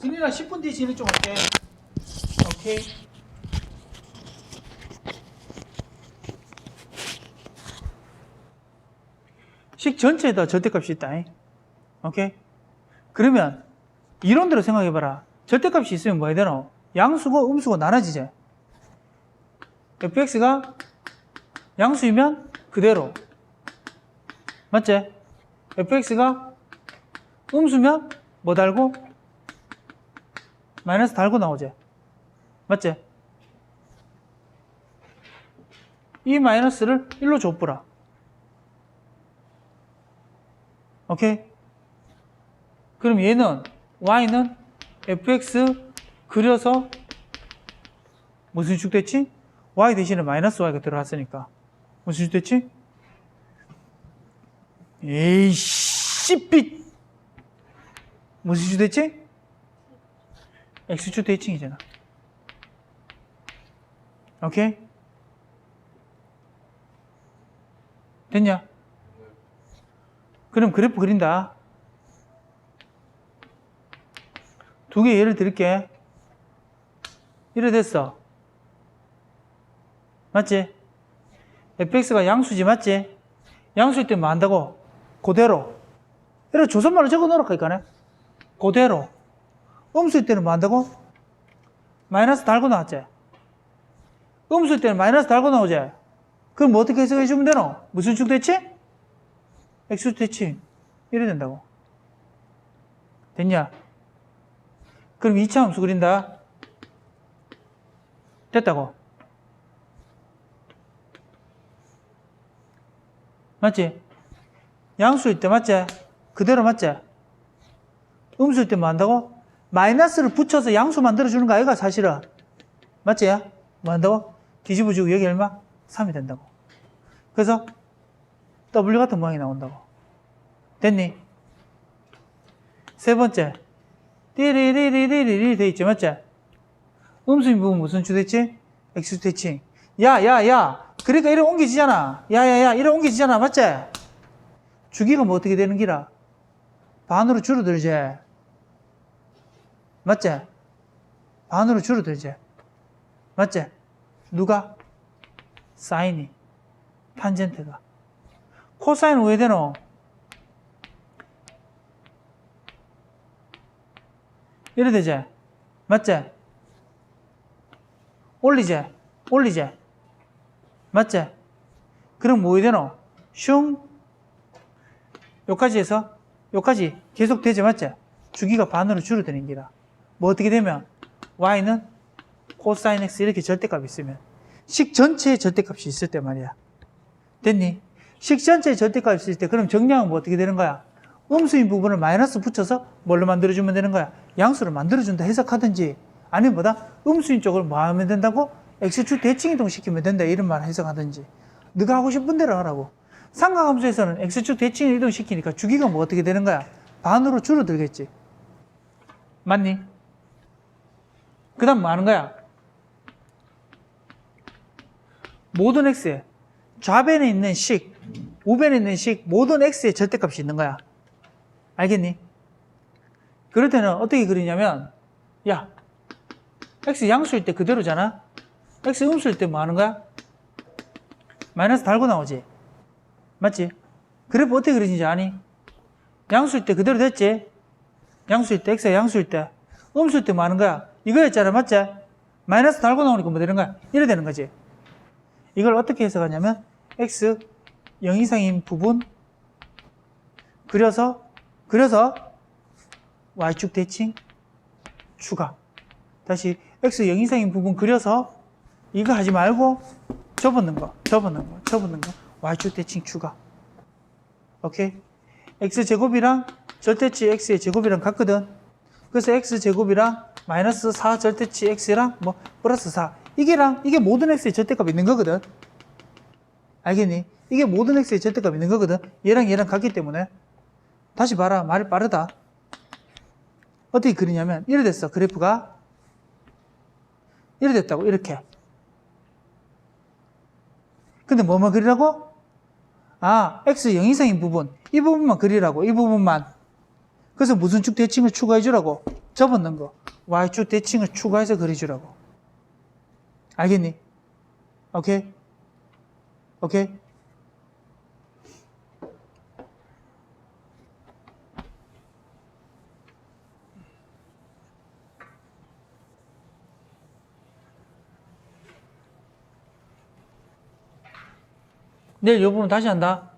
승민아 10분 뒤에 진행 좀 할게. 오케이. 식 전체에다 절대값이 있다. 잉? 오케이. 그러면 이론대로 생각해봐라. 절대값이 있으면 뭐 해야 되노? 양수고 음수고 나눠지지. fx가 양수이면 그대로. 맞지? fx가 음수면 뭐 달고? 마이너스 달고 나오지. 맞지? 이 마이너스를 1로 줬보라. 오케이? 그럼 얘는 y는 fx 그려서 무슨 식 됐지? y 대신에 마이너스 y가 들어갔으니까 무슨 식 됐지? 에이씨 빛 무슨 식 됐지? X축 대칭이잖아 오케이? 됐냐? 그럼 그래프 그린다 두 개 예를 들게. 이래 됐어. 맞지? fx가 양수지, 맞지? 양수일 때뭐 한다고? 그대로. 이래 조선말로 적어 놓으라니까네. 그대로. 음수일 때는 뭐 한다고? 마이너스 달고 나왔지? 음수일 때는 마이너스 달고 나오지? 그럼 뭐 어떻게 해석해 주면 되노? 무슨 축 됐지? x축 됐지? 이래 된다고. 됐냐? 그럼 2차 함수 그린다. 됐다고. 맞지? 양수일 때 맞지? 그대로 맞지? 음수일 때뭐 한다고? 마이너스를 붙여서 양수 만들어주는 거 아이가 사실은. 맞지? 뭐 한다고? 뒤집어주고 여기 얼마? 3이 된다고. 그래서 W 같은 모양이 나온다고. 됐니? 세 번째. 띠리리리리리 돼 있죠, 맞지? 음수인 부분 무슨 주 됐지? X주 됐지? 야, 야, 야. 그러니까 이래 옮겨지잖아. 야, 야, 야. 이래 옮겨지잖아, 맞지? 주기가 뭐 어떻게 되는 기라? 반으로 줄어들지. 맞지? 반으로 줄어들지. 맞지? 누가? 사인이. 탄젠트가. 코사인은 왜 되노? 이래 되지? 맞지? 올리지? 올리지? 맞지? 그럼 뭐 되노? 슝 요까지 해서 요까지 계속 되지 맞지? 주기가 반으로 줄어드는 기라 뭐 어떻게 되면 y는 코사인 x 이렇게 절대값이 있으면 식 전체의 절대값이 있을 때 말이야 됐니? 식 전체의 절대값이 있을 때 그럼 정량은 뭐 어떻게 되는 거야? 음수인 부분을 마이너스 붙여서 뭘로 만들어주면 되는 거야? 양수를 만들어준다 해석하든지 아니면 뭐다? 음수인 쪽을 뭐 하면 된다고? x축 대칭 이동시키면 된다 이런 말 해석하든지 네가 하고 싶은 대로 하라고 삼각함수에서는 x축 대칭 이동시키니까 주기가 뭐 어떻게 되는 거야? 반으로 줄어들겠지 맞니? 그 다음 뭐 하는 거야? 모든 x에 좌변에 있는 식, 우변에 있는 식 모든 x의 절대값이 있는 거야 알겠니? 그럴 때는 어떻게 그리냐면, 야, x 양수일 때 그대로잖아? x 음수일 때 뭐 하는 거야? 마이너스 달고 나오지? 맞지? 그래프 어떻게 그리는지 아니? 양수일 때 그대로 됐지? 양수일 때, x가 양수일 때. 음수일 때 뭐 하는 거야? 이거였잖아, 맞지? 마이너스 달고 나오니까 뭐 되는 거야? 이래 되는 거지. 이걸 어떻게 해석하냐면, x 0 이상인 부분 그려서 그래서 y축 대칭 추가. 다시 x 0 이상인 부분 그려서 이거 하지 말고 접어넣는 거, 접어넣는 거, 접어넣는 거. y축 대칭 추가. 오케이? x 제곱이랑 절대치 x의 제곱이랑 같거든. 그래서 x 제곱이랑 마이너스 4 절대치 x랑 뭐 플러스 4 이게랑 이게 모든 x의 절대값 있는 거거든. 알겠니? 이게 모든 x의 절대값 있는 거거든. 얘랑 얘랑 같기 때문에. 다시 봐라. 말이 빠르다. 어떻게 그리냐면, 이래 됐어. 그래프가. 이래 됐다고. 이렇게. 근데 뭐만 그리라고? 아, x 0 이상인 부분. 이 부분만 그리라고. 이 부분만. 그래서 무슨 축 대칭을 추가해 주라고? 접었는 거 y축 대칭을 추가해서 그려주라고. 알겠니? 오케이? 오케이? 내일 요 부분 다시 한다.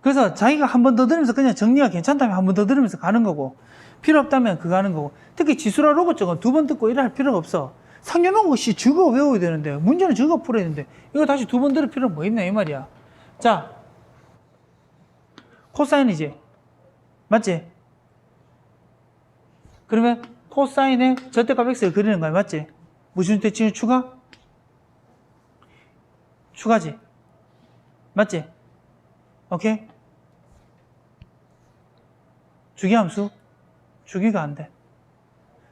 그래서 자기가 한 번 더 들으면서 그냥 정리가 괜찮다면 한 번 더 들으면서 가는 거고 필요 없다면 그거 하는 거고 특히 지수라 로봇 쪽은 두 번 듣고 이래 할 필요가 없어. 상념하고 씨 저거 외워야 되는데 문제는 저거 풀어야 되는데 이거 다시 두 번 들을 필요는 뭐 있나 이 말이야. 자 코사인이지 맞지? 그러면 코사인의 절대값 x를 그리는 거야 맞지? 무슨 대칭의 추가? 추가지 맞지? 오케이? 주기함수? 주기가 안 돼.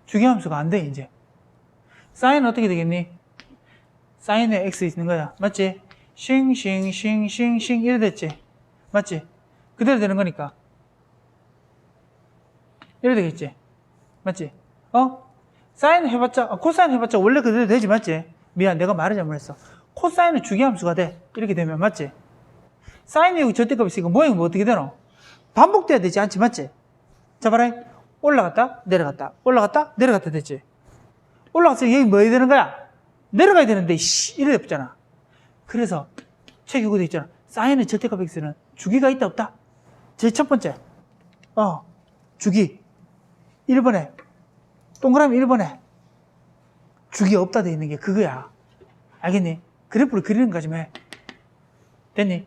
주기함수가 안 돼, 이제. 사인은 어떻게 되겠니? 사인에 x 있는 거야. 맞지? 싱, 싱, 싱, 싱, 싱, 이래 됐지? 맞지? 그대로 되는 거니까. 이래 되겠지? 맞지? 어? 사인 해봤자, 아, 코사인 해봤자 원래 그대로 되지, 맞지? 미안, 내가 말을 잘못했어. 코사인은 주기함수가 돼. 이렇게 되면, 맞지? 사인이 여기 절대값 있으니까 모양이 뭐 어떻게 되노? 반복돼야 되지 않지, 맞지? 자, 봐라. 올라갔다, 내려갔다, 올라갔다, 내려갔다 됐지? 올라갔으니 여기 뭐 해야 되는 거야? 내려가야 되는데, 씨, 이래 없잖아. 그래서, 책 요구돼 있잖아. 사인의 절대값 x는 주기가 있다, 없다? 제일 첫 번째. 어, 주기. 1번에, 동그라미 1번에, 주기 없다 돼 있는 게 그거야. 알겠니? 그래프를 그리는 거지, 뭐. 됐니?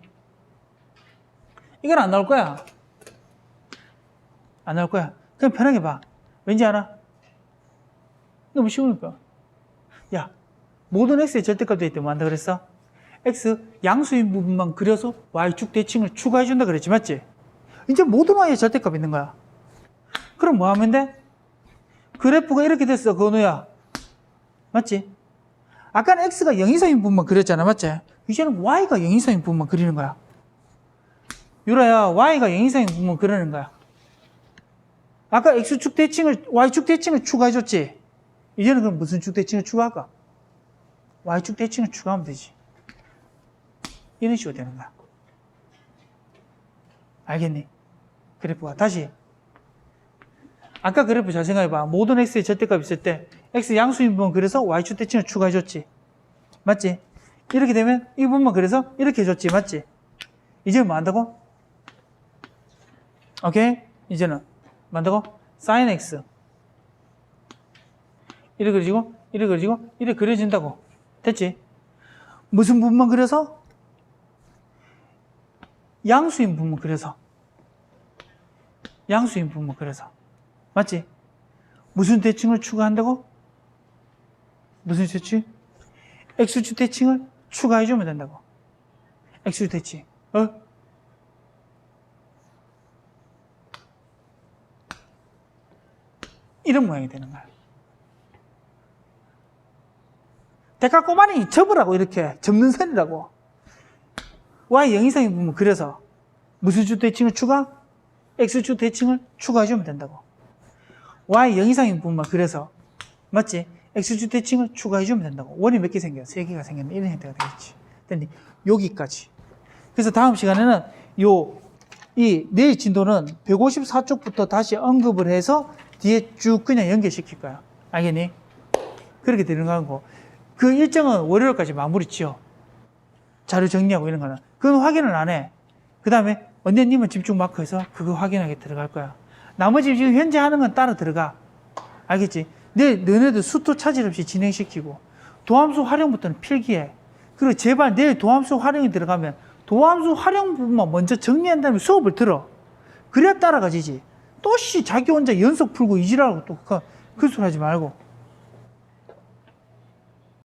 이건 안 나올 거야. 안 나올 거야. 그냥 편하게 봐. 왠지 알아? 너무 쉬우니까. 야, 모든 x의 절대값 되기 때문에 뭐 한다 그랬어? x 양수인 부분만 그려서 y축 대칭을 추가해 준다 그랬지, 맞지? 이제 모든 y의 절대값 있는 거야. 그럼 뭐 하면 돼? 그래프가 이렇게 됐어, 건우야. 맞지? 아까는 x가 0 이상인 부분만 그렸잖아, 맞지? 이제는 y가 0 이상인 부분만 그리는 거야. 유라야, y가 0 이상인 부분만 그리는 거야. 아까 x축 대칭을, y축 대칭을 추가해줬지? 이제는 그럼 무슨 축 대칭을 추가할까? y축 대칭을 추가하면 되지. 이런 식으로 되는 거야. 알겠니? 그래프가. 다시. 아까 그래프 잘 생각해봐. 모든 x의 절대값 있을 때 x 양수인 부분 그래서 y축 대칭을 추가해줬지. 맞지? 이렇게 되면 이 부분만 그래서 이렇게 해줬지. 맞지? 이제 뭐 한다고? 오케이? 이제는 뭐 한다고? sin x 이렇게 그려지고 이렇게 그려지고 이렇게 그려진다고 됐지? 무슨 부분만 그려서? 양수인 부분만 그려서 양수인 부분만 그려서 맞지? 무슨 대칭을 추가한다고? 무슨 대칭? x축 대칭을 추가해주면 된다고 x축 대칭 어? 이런 모양이 되는. 대가 꼬마니 접으라고 이렇게 접는 선이라고. y 0 이상의 부분 그래서 무슨 주 대칭을 추가? x주 대칭을 추가해주면 된다고. y 0 이상의 부분만 그래서 맞지? x주 대칭을 추가해주면 된다고. 원이 몇 개 생겨? 세 개가 생겼네. 이런 형태가 되겠지. 됐니? 여기까지. 그래서 다음 시간에는 요, 이 내일 진도는 154쪽부터 다시 언급을 해서 뒤에 쭉 그냥 연결시킬 거야. 알겠니? 그렇게 되는 거고. 그 일정은 월요일까지 마무리 지어. 자료 정리하고 이런 거는. 그건 확인을 안 해. 그 다음에 언제님은 집중 마크해서 그거 확인하게 들어갈 거야. 나머지 지금 현재 하는 건 따로 들어가. 알겠지? 내, 너네들 수도 차질 없이 진행시키고, 도함수 활용부터는 필기해. 그리고 제발 내일 도함수 활용이 들어가면 도함수 활용 부분만 먼저 정리한 다음에 수업을 들어. 그래야 따라가지지. 또 씨, 자기 혼자 연속 풀고 이지라고 또 그, 그 소리 하지 말고.